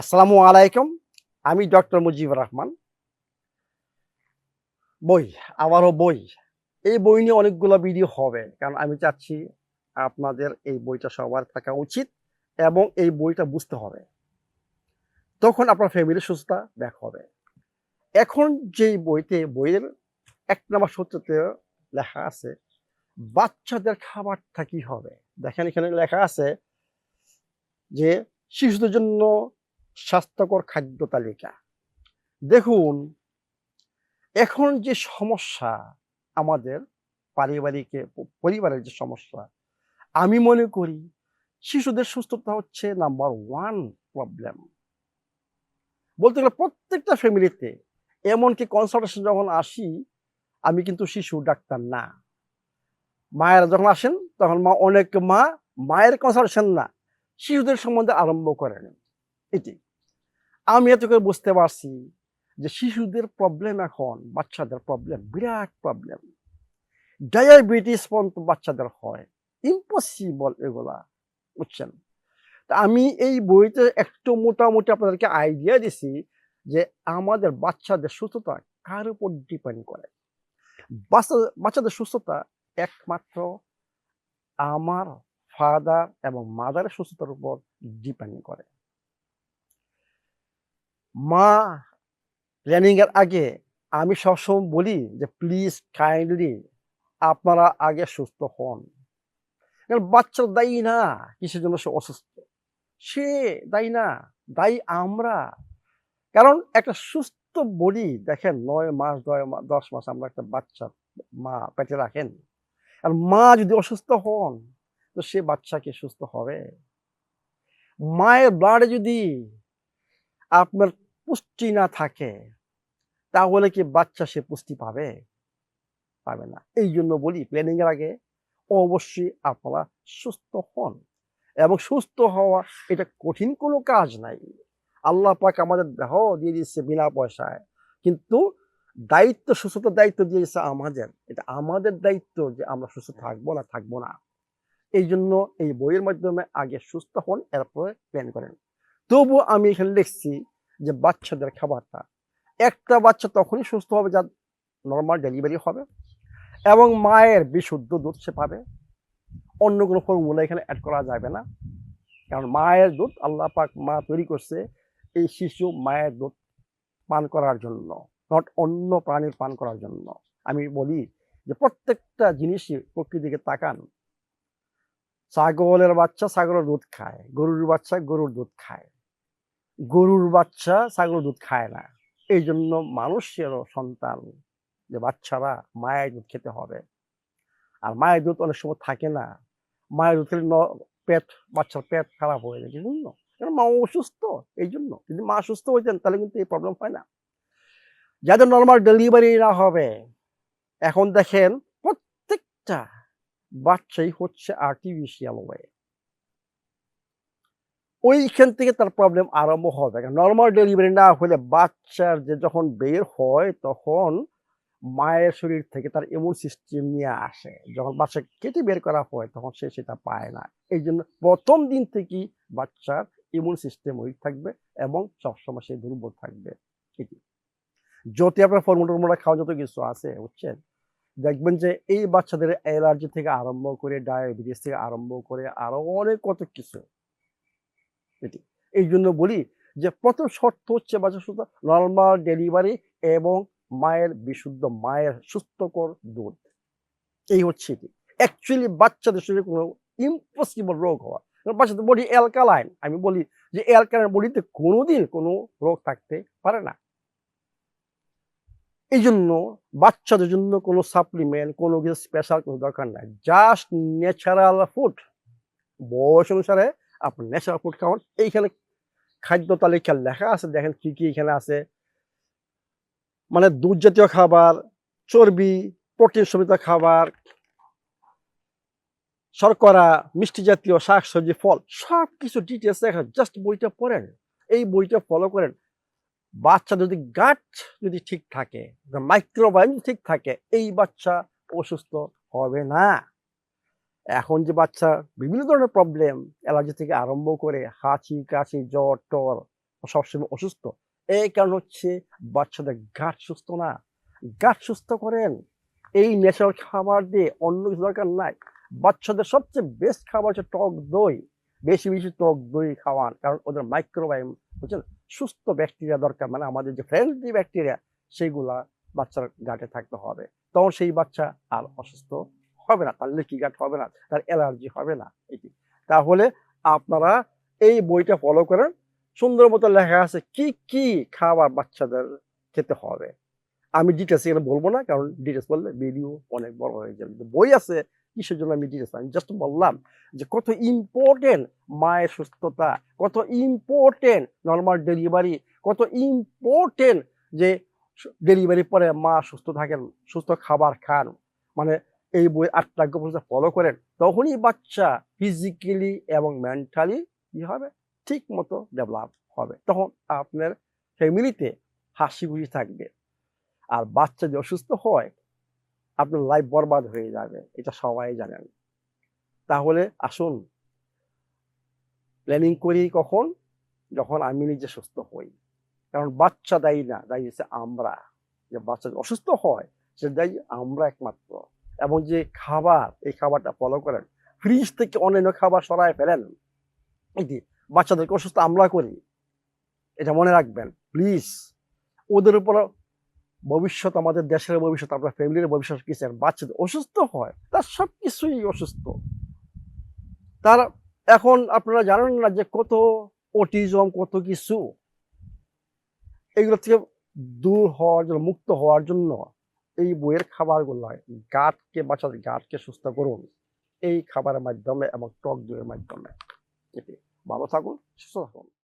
আসসালামু আলাইকুম। আমি ডক্টর মুজিবুর রহমান। বই আবারও বই। এই বই নিয়ে অনেকগুলো ভিডিও হবে, কারণ আমি চাচ্ছি আপনাদের এই বইটা সবার থাকা উচিত এবং এই বইটা বুঝতে হবে। তখন আপনার ফ্যামিলির সুস্থতা ব্যাক হবে। এখন যেই বইতে, বইয়ের এক নম্বর সূত্রতে লেখা আছে, বাচ্চাদের খাবারটা কি হবে? দেখেন এখানে লেখা আছে যে, শিশুদের জন্য স্বাস্থ্যকর খাদ্য তালিকা। দেখুন, এখন যে সমস্যা আমাদের পারিবারিক পরিবারের যে সমস্যা, আমি মনে করি শিশুদের সুস্থতা হচ্ছে নাম্বার ওয়ান প্রবলেম বলতে গেলে প্রত্যেকটা ফ্যামিলিতে এমনকি কনসালটেশন যখন আসি, আমি কিন্তু শিশু ডাক্তার না। মায়েরা যখন আসেন, তখন মা, অনেক মা মায়ের কনসালটেশন না, শিশুদের সম্বন্ধে আরম্ভ করেন। এটি। আমি এত করে বুঝতে পারছি যে শিশুদের প্রবলেম এখন বাচ্চাদের প্রবলেম বিরাট প্রবলেম ডায়াবেটিস পর্যন্ত বাচ্চাদের হয়। ইম্পসিবল এগুলা, বুঝছেন? তা আমি এই বইতে একটু মোটামুটি আপনাদেরকে আইডিয়া দিছি যে আমাদের বাচ্চাদের সুস্থতা কার উপর ডিপেন্ড করে? বাচ্চা, বাচ্চাদের সুস্থতা একমাত্র আমার ফাদার এবং মাদারের সুস্থতার উপর ডিপেন্ড করে। মা প্ল্যানিং এর আগে আমি সবসময় বলি যে প্লিজ কাইন্ডলি আপনারা আগে সুস্থ হন। কারণ বাচ্চা দায়ী না, কিসের জন্য সে অসুস্থ? সে দায়ী না, দায়ী আমরা। কারণ একটা সুস্থ বডি দেখেন, নয় মাস, দয় মাস দশ মাস আমরা একটা বাচ্চা মা পেটে রাখেন। আর মা যদি অসুস্থ হন, তো সে বাচ্চাকে সুস্থ হবে। মায়ের ব্লাডে যদি আপনার পুষ্টি না থাকে, তাহলে কি বাচ্চা সে পুষ্টি পাবে? পাবে না। এই জন্য বলি প্ল্যানিং এর আগে অবশ্যই আপনারা সুস্থ হন। এবং সুস্থ হওয়া এটা কঠিন কোনো কাজ নাই। আল্লাহ পাক আমাদের দেহ দিয়ে দিচ্ছে বিনা পয়সায়। কিন্তু দায়িত্ব, সুস্থতার দায়িত্ব দিয়েছে আমাদের। এটা আমাদের দায়িত্ব যে আমরা সুস্থ থাকব না থাকব না। এই জন্য এই বইয়ের মাধ্যমে আগে সুস্থ হন, এরপরে প্ল্যান করেন। তবু আমি এখানে লিখছি যে বাচ্চাদের খাবারটা। একটা বাচ্চা তখনই সুস্থ হবে যার নর্মাল ডেলিভারি হবে এবং মায়ের বিশুদ্ধ দুধ সে পাবে। অন্য কোনো ফর্মুলা এখানে অ্যাড করা যাবে না। কারণ মায়ের দুধ আল্লাহ পাক মা তৈরি করছে এই শিশু মায়ের দুধ পান করার জন্য নট অন্য প্রাণীর পান করার জন্য। আমি বলি যে প্রত্যেকটা জিনিসই প্রকৃতিকে তাকান। ছাগলের বাচ্চা ছাগলের দুধ খায়, গরুর বাচ্চা গরুর দুধ খায়। গরুর বাচ্চা ছাগলের দুধ খায় না। এই জন্য মানুষেরও সন্তান, যে বাচ্চারা মায়ের দুধ খেতে হবে। আর মায়ের দুধ অনেক সময় থাকে না। মায়ের দুধ খেলে পেট, বাচ্চার পেট খারাপ হয়ে যায়। জন্য কারণ মা অসুস্থ এই জন্য যদি মা সুস্থ হইতেন তাহলে কিন্তু এই প্রবলেম হয় না। যাদের নর্মাল ডেলিভারি না হবে, এখন দেখেন প্রত্যেকটা বাচ্চাই হচ্ছে আর্টিফিশিয়াল ওয়ে ওইখান থেকে তার প্রবলেম আরম্ভ হবে। নর্মাল ডেলিভারি না হলে বাচ্চার যে যখন বের হয়, তখন মায়ের শরীর থেকে তার ইমিউন সিস্টেম নিয়ে আসে। যখন বাচ্চা কেটে বের করা হয়, তখন সে সেটা পায় না। এই জন্য প্রথম দিন থেকেই বাচ্চার ইমিউন সিস্টেম উইক থাকবে এবং সবসময় সে দুর্বল থাকবে। ঠিকই যদি আপনার ফর্মুলা টর্মুলা খাওয়া যত কিছু আছে, বুঝছেন? দেখবেন যে এই বাচ্চাদের অ্যালার্জি থেকে আরম্ভ করে ডায়াবেটিস থেকে আরম্ভ করে আরও অনেক কত কিছু। এটি। এই জন্য বলি যে প্রথম শর্ত হচ্ছে বাচ্চা সুস্থ নর্মাল ডেলিভারি এবং মায়ের বিশুদ্ধ, মায়ের সুস্থকর দুধ। এই হচ্ছে এটি। অ্যাকচুয়ালি বাচ্চাদের শরীরে কোনো ইম্পসিবল রোগ হওয়া। বাচ্চাদের বডি অ্যালকালাইন আমি বলি যে অ্যালকালাইন বডিতে কোনোদিন কোনো রোগ থাকতে পারে না। এই জন্য বাচ্চাদের জন্য কোনো সাপ্লিমেন্ট কোনো কিছু স্পেশাল কোনো দরকার নাই। জাস্ট ন্যাচারাল ফুড বয়স অনুসারে আপনি ন্যাচারাল ফুড খাওয়ান এইখানে খাদ্য তালিকা লেখা আছে, দেখেন কি কি এখানে আছে। মানে দুধ জাতীয় খাবার, চর্বি প্রোটিন সমৃদ্ধ খাবার, শর্করা, মিষ্টি জাতীয় শাক সবজি, ফল সব কিছু ডিটেলস দেখা জাস্ট বইটা পড়েন। এই বইটা ফলো করেন। বাচ্চা যদি গাট যদি ঠিক থাকে মাইক্রোবায়োম ঠিক থাকে, এই বাচ্চা অসুস্থ হবে না। এখন যে বাচ্চা বিভিন্ন ধরনের প্রবলেম অ্যালার্জি থেকে আরম্ভ করে হাঁচি, কাশি, জ্বর, টর সবসময় অসুস্থ। এই কারণ হচ্ছে বাচ্চাদের গাঠ সুস্থ না। গাঠ সুস্থ করেন। এই ন্যাচারাল খাবার দিয়ে অন্য কিছু দরকার নাই। বাচ্চাদের সবচেয়ে বেস্ট খাবার হচ্ছে টক দই। বেশি বেশি টক দই খাওয়ান, কারণ ওদের মাইক্রোবায়োম বুঝছেন? সুস্থ ব্যাকটেরিয়া দরকার। মানে আমাদের যে ফ্রেন্ডলি ব্যাকটেরিয়া সেইগুলা বাচ্চার গাটে থাকতে হবে। তখন সেই বাচ্চা আর অসুস্থ হবে না, তার লেকি গাট হবে না, তার অ্যালার্জি হবে না এটি। তাহলে আপনারা এই বইটা ফলো করেন, সুন্দর মতো লেখা আছে কি কি খাবার বাচ্চাদের খেতে হবে। আমি ডিটেলস এখানে বলব না, কারণ ডিটেলস বললে ভিডিও অনেক বড় হয়ে যাবে। বই আছে, কিসের জন্য আমি ডিটেলস আমি জাস্ট বললাম যে কত ইম্পর্টেন্ট মায়ের সুস্থতা, কত ইম্পর্টেন্ট নর্মাল ডেলিভারি কত ইম্পর্টেন্ট যে ডেলিভারি পরে মা সুস্থ থাকেন, সুস্থ খাবার খান। মানে এই বই আটটা পর্যন্ত ফলো করেন, তখনই বাচ্চা ফিজিক্যালি এবং মেন্টালি কি হবে? ঠিক মতো ডেভেলপ হবে। তখন আপনার ফ্যামিলিতে হাসি খুশি থাকবে। আর বাচ্চা যদি অসুস্থ হয়, আপনার লাইফ বরবাদ হয়ে যাবে, এটা সবাই জানেন। তাহলে আসুন প্ল্যানিং করি কখন? যখন আমি নিজে সুস্থ হই। কারণ বাচ্চা দায়ী না, দায়ী হচ্ছে আমরা। যে বাচ্চা অসুস্থ হয়, সে দায়ী আমরা একমাত্র। এবং যে খাবার, এই খাবারটা ফলো করেন ফ্রিজ থেকে অন্যান্য খাবার সরায় ফেলেন। এটি বাচ্চাদেরকে অসুস্থ আমরা করি, এটা মনে রাখবেন প্লিজ ওদের উপর ভবিষ্যৎ, আমাদের দেশের ভবিষ্যৎ আপনার ফ্যামিলির ভবিষ্যৎ কিছু বাচ্চাদের অসুস্থ হয়, তার সব কিছুই অসুস্থ। তার এখন আপনারা জানেন না যে কত অটিজম কত কিছু। এগুলো থেকে দূর হওয়ার জন্য, মুক্ত হওয়ার জন্য এই বইয়ের খাবারগুলো গাটকে বাঁচাতে, গাটকে সুস্থ করুন। এই খাবারের মাধ্যমে এবং টক দইয়ের মাধ্যমে। ভালো থাকুন, সুস্থ থাকুন।